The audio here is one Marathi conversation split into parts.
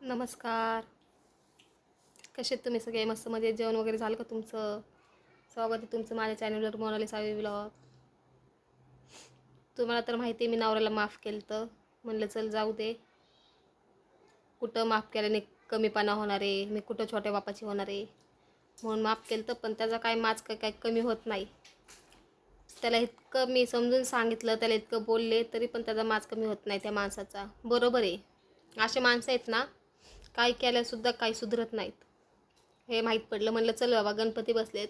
नमस्कार. कसे तुम्ही सगळे? मस्त मध्ये जेवण वगैरे झालं का तुमचं? स्वागत आहे तुमचं माझ्या चॅनलवर मोनाली सावी ब्लॉग तुम्हाला तर माहिती आहे मी नवऱ्याला माफ केलं तर म्हणलं चल जाऊ दे. कुठं माफ केल्याने कमीपणा होणार आहे? मी कुठं छोट्या बापाची होणार आहे? म्हणून माफ केलं तर पण त्याचा काय माच काय काय कमी होत नाही. त्याला इतकं मी समजून सांगितलं त्याला इतकं बोलले तरी पण त्याचा माच कमी होत नाही त्या माणसाचा. बरोबर आहे. असे माणसं आहेत ना काय केल्यासुद्धा काही सुधरत नाहीत. हे माहीत पडलं. म्हणलं चल बाबा गणपती बसलेत.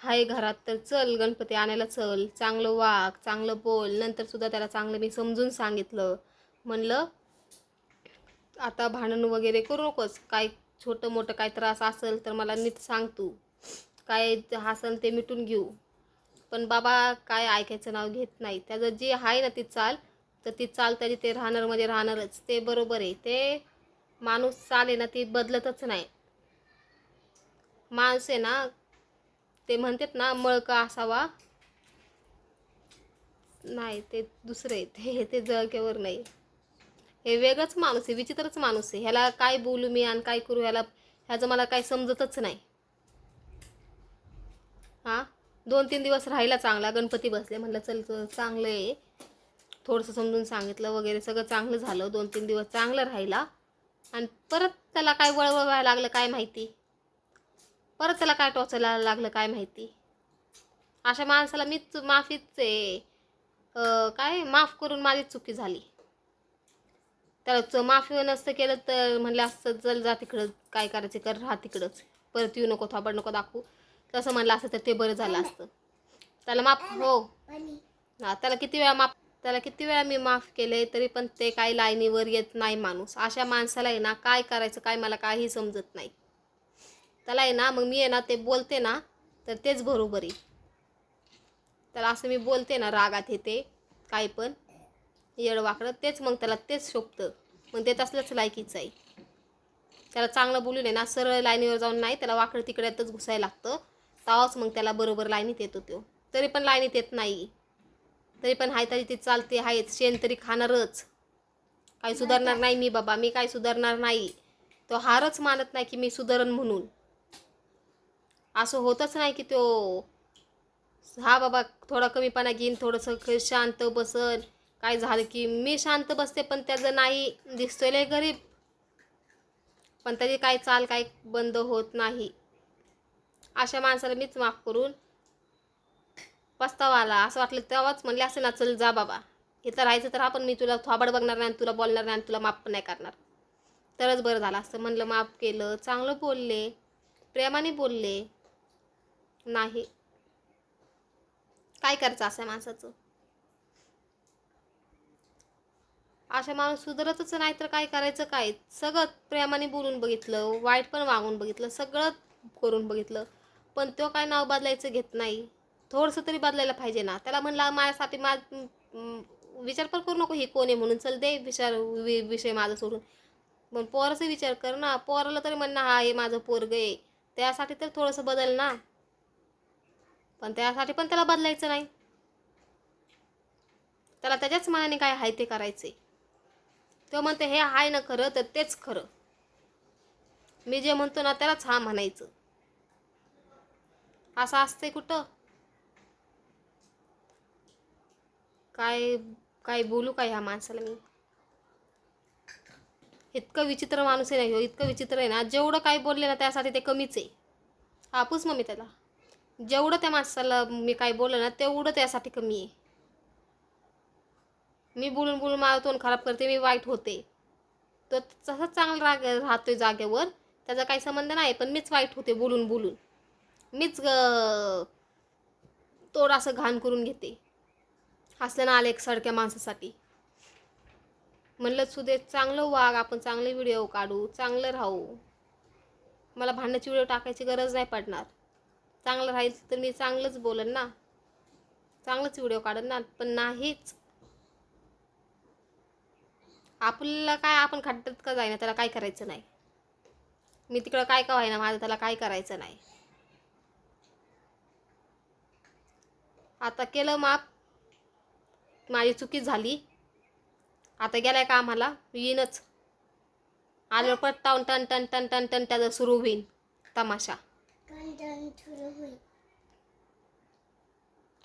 हाय घरात तर चल गणपती आणायला चल. चांगलं वाग चांगलं बोल. नंतरसुद्धा त्याला चांगलं मी समजून सांगितलं. म्हणलं आता भांडण वगैरे करू नकोस. काय छोटं मोठं काय त्रास असेल तर मला नीट सांग तू. काय असेल ते मिटून घेऊ. पण बाबा काय ऐकायचं नाव घेत नाही. त्याचं जे आहे ना ती चाल. तर ती चाल त्याची ते राहणार म्हणजे राहणारच. ते बरोबर आहे. ते माणूस चाले ना ती बदलतच नाही. माणूस आहे ना ते म्हणतात ना मळका असावा. नाही ते दुसरे आहे. ते ते जळकेवर नाही. हे वेगळंच माणूस आहे विचित्रच माणूस आहे. ह्याला काय बोलू मी आणि काय करू ह्याला ह्याचं मला काही समजतच नाही. हां? दोन तीन दिवस राहिला चांगला गणपती बसले म्हणलं चल चल, चांगलं आहे. थोडंसं समजून सांगितलं वगैरे सगळं चांगलं झालं. दोन तीन दिवस चांगलं राहिला. आणि परत त्याला काय वळवळ व्हायला लागलं काय माहिती? परत त्याला काय टोचायला लागलं काय माहिती? अशा माणसाला मीच माफीच आहे. काय? माफ करून माझी चुकी झाली. त्याला च- माफी नसतं केलं तर म्हणलं असतं चल जा तिकडं काय करायचं कर राहा तिकडंच. परत येऊ नको थांबड नको दाखवू. तसं म्हणलं असतं तर ते बरं झालं असतं. त्याला माफ हो. हा त्याला किती वेळा माफ त्याला किती वेळा मी माफ केले तरी पण ते काही लाईनीवर येत नाही माणूस. अशा माणसाला आहे ना काय करायचं काय मला काही समजत नाही. त्याला आहे ना मग मी आहे ना ते बोलते ना तर तेच बरोबर आहे. त्याला असं मी बोलते ना रागात येते काय पण. येडवाकडं तेच मग त्याला तेच शोभतं. मग ते तसलंच लायकीचं आहे. त्याला चांगलं बोलून आहे ना सरळ लाईनीवर जाऊन नाही त्याला वाकडं तिकड्यातच घुसायला लागतं. तेव्हाच मग त्याला बरोबर लाईनीत येतो तो. तरी पण लाईनीत येत नाही. तरी पण हाय तरी ते चालते आहेच शेण तरी खाणारच. काही सुधारणार नाही मी बाबा. मी काही सुधारणार नाही. तो हारच मानत नाही की मी सुधारण म्हणून. असं होतच नाही की तो हा बाबा थोडा कमीपणा घेईन थोडंसं शांत बसन. काय झालं की मी शांत बसते पण त्याचं नाही. दिसतोय गरीब. पण त्याची काय चाल काय बंद होत नाही. अशा माणसाला मीच माफ करून पस्तावा आला असं वाटलं तेव्हाच म्हणले असे ना चल जा बाबा. इथं राहायचं तर आपण मी तुला थोबाड बघणार नाही तुला बोलणार नाही आणि तुला माफ पण नाही करणार. तरच बरं झालं. असतं म्हणलं माफ केलं. चांगलं बोलले. प्रेमाने बोलले. नाही. काय करायचं असं माणसाचं? अशा माणूस सुधरतच नाही तर काय करायचं काय? सगळं प्रेमाने बोलून बघितलं वाईट पण वागून बघितलं सगळं करून बघितलं. पण तो काय नाव बदलायचं घेत नाही. थोडंसं तरी बदलायला पाहिजे ना. त्याला म्हणलं माझ्यासाठी मा विचार पण करू नको ही कोण आहे म्हणून. चल दे विचार वि- विषय माझा सोडून. पण पोराचा विचार कर ना. पोराला तरी म्हणणं हा हे माझं पोरग आहे. त्यासाठी तर थोडंसं बदल ना. पण त्यासाठी पण त्याला बदलायचं नाही. त्याला त्याच्याच मनाने काय आहे ते करायचे तो म्हणते हे आहे ना खरं तर तेच खरं. मी जे म्हणतो ना त्यालाच हा म्हणायचं. असं असतंय कुठं? काय काय बोलू काय ह्या माणसाला मी? इतकं विचित्र माणूस आहे ना हो इतकं विचित्र आहे ना. जेवढं काय बोलले ना त्यासाठी ते कमीच आहे. हापूस मग मी त्याला. जेवढं त्या माणसाला मी काय बोललं ना तेवढं त्यासाठी कमी आहे. मी बोलून बोलून मला तोंड खराब करते मी वाईट होते. तो तसाच चांगला राग राहतोय जागेवर. त्याचा काही संबंध नाही पण मीच वाईट होते बोलून बोलून. मीच तोड असं घाण करून घेते. असं ना आलं एक सडक्या माणसासाठी. म्हणलं सुदे चांगलं वाग आपण चांगले व्हिडिओ काढू चांगलं राहू. मला भांडण्याची व्हिडिओ टाकायची गरज नाही पडणार. चांगलं राहील तर मी चांगलंच बोलन ना. चांगलंच व्हिडिओ काढन ना पण नाहीच. आपल्याला काय आपण खड्ड्यात का जाईना त्याला काय करायचं नाही. मी तिकडं काय का व्हायना माझं त्याला काय करायचं नाही. आता केलं माप माझी चुकी झाली. आता गेलाय का आम्हाला येईनच. आल्यावर परत टाऊन टन टन टन टन टन त्याचा सुरू होईल तमाशा.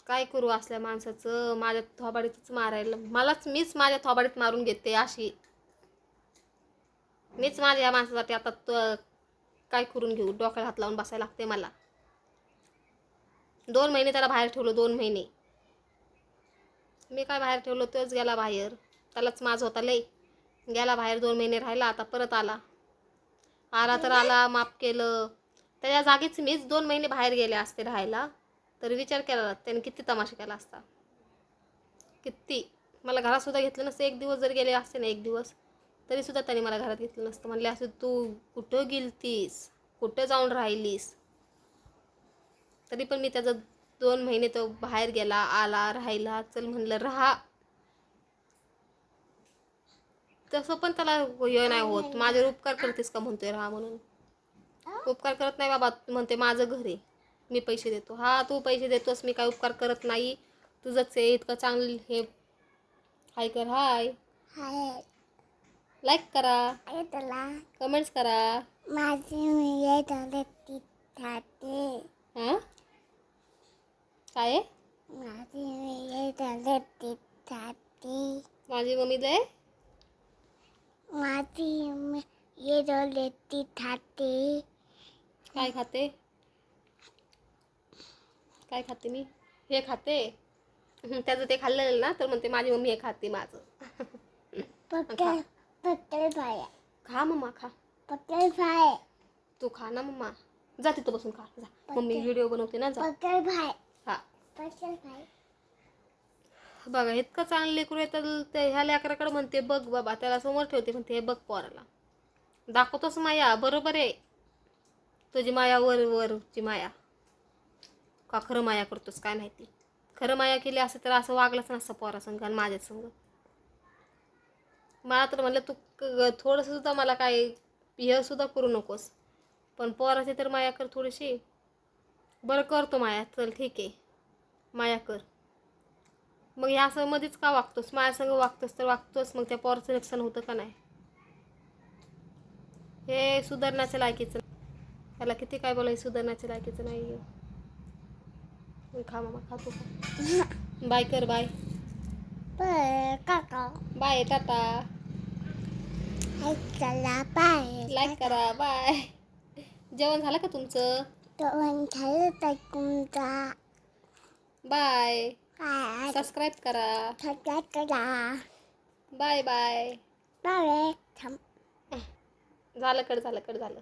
काय करू असल्या माणसाचं? माझ्या थोबाडीतच मारायला मलाच मीच माझ्या थोबाडीत मारून घेते अशी. मीच माझ्या या माणसासाठी आता काय करून घेऊ? डोक्याला हात लावून बसायला लागते मला. दोन महिने त्याला बाहेर ठेवलं दोन महिने. मी काय बाहेर ठेवलं तोच गेला बाहेर. त्यालाच माझ होता लय. गेला बाहेर दोन महिने राहिला आता परत आला. आला तर आला माफ केलं. त्याच्या जागीच मीच दोन महिने बाहेर गेले असते राहायला. तर विचार केला त्याने किती तमाशा केला असता. किती? मला घरातसुद्धा घेतलं नसतं. एक दिवस जर गेले असते ना एक दिवस तरीसुद्धा त्याने मला घरात घेतलं नसतं. म्हणले असं तू कुठं गेलतीस? कुठं जाऊन राहिलीस? तरी पण मी त्याचं दोन महिने तो बाहेर गेला आला राहिला चल म्हणलं राहा. तसं पण त्याला हे नाही होत. माझे उपकार करतेस का? म्हणतोय राहा म्हणून. उपकार करत नाही बाबा म्हणते माझं घर आहे. मी पैसे देतो. हा तू पैसे देतोस. मी काय उपकार करत नाही. तुझंच आहे इतकं चांगलं हे. हाय कर हाय. लाईक करा. कमेंट्स करा. माझी मुले डोळ्यात खाते हां काय आहे? माझी मुले डोळ्यात खाते माझी मम्मी दे. माझी मुले डोळ्यात खाते. काय खाते? काय खाते मी? हे खाते. हं, त्याचं ते खाल्लेलं ना तर म्हणते माझी मम्मी हे खाते माझं. पक्कल पक्कल पाय खा मम्मा खा. पक्कल पाय तू खा ना मम्मा. जा तिथं बसून खा. जा. मम्मी व्हिडिओ बनवते ना जा. पक्कल पाय हा पक्कल पाय बघा इतकं चांगलं लेकरू आहे तर ते ह्या लेकराकडे म्हणते बघ बाबा त्याला समोर ठेवते म्हणते हे बघ पोराला. दाखवतोस माया बरोबर आहे. तुझी माया वर वरची माया. का खरं माया करतोस काय माहिती. खरं माया केली असं तर असं वागलंच नसतं पोरा संघ आणि माझ्या संग. मला तर म्हणलं तू क- थोडंसं सुद्धा मला काय हे सुद्धा करू नकोस. पण पोराची तर माया कर थोडीशी. बरं करतो माया चल ठीक आहे. माया कर मग ह्या असं मध्येच का वागतोस? माझ्यासंग वागतोस तर वागतोस मग त्या पोराचं नुकसान होतं का नाही? हे सुधारण्याच्या लायकीचं त्याला किती काय बोलाय सुधारण्याच्या लायकीचं नाही खा मामा खातो का बाय कर बाय. काका बाय टाटा. बाय लाईक करा बाय. जेवण झालं का तुमचं? जेवण झालं तुमचा. बाय. सबस्क्राईब करा. सगळ्यात करा. Bye bye. बाय झालं कट झालं कट झालं.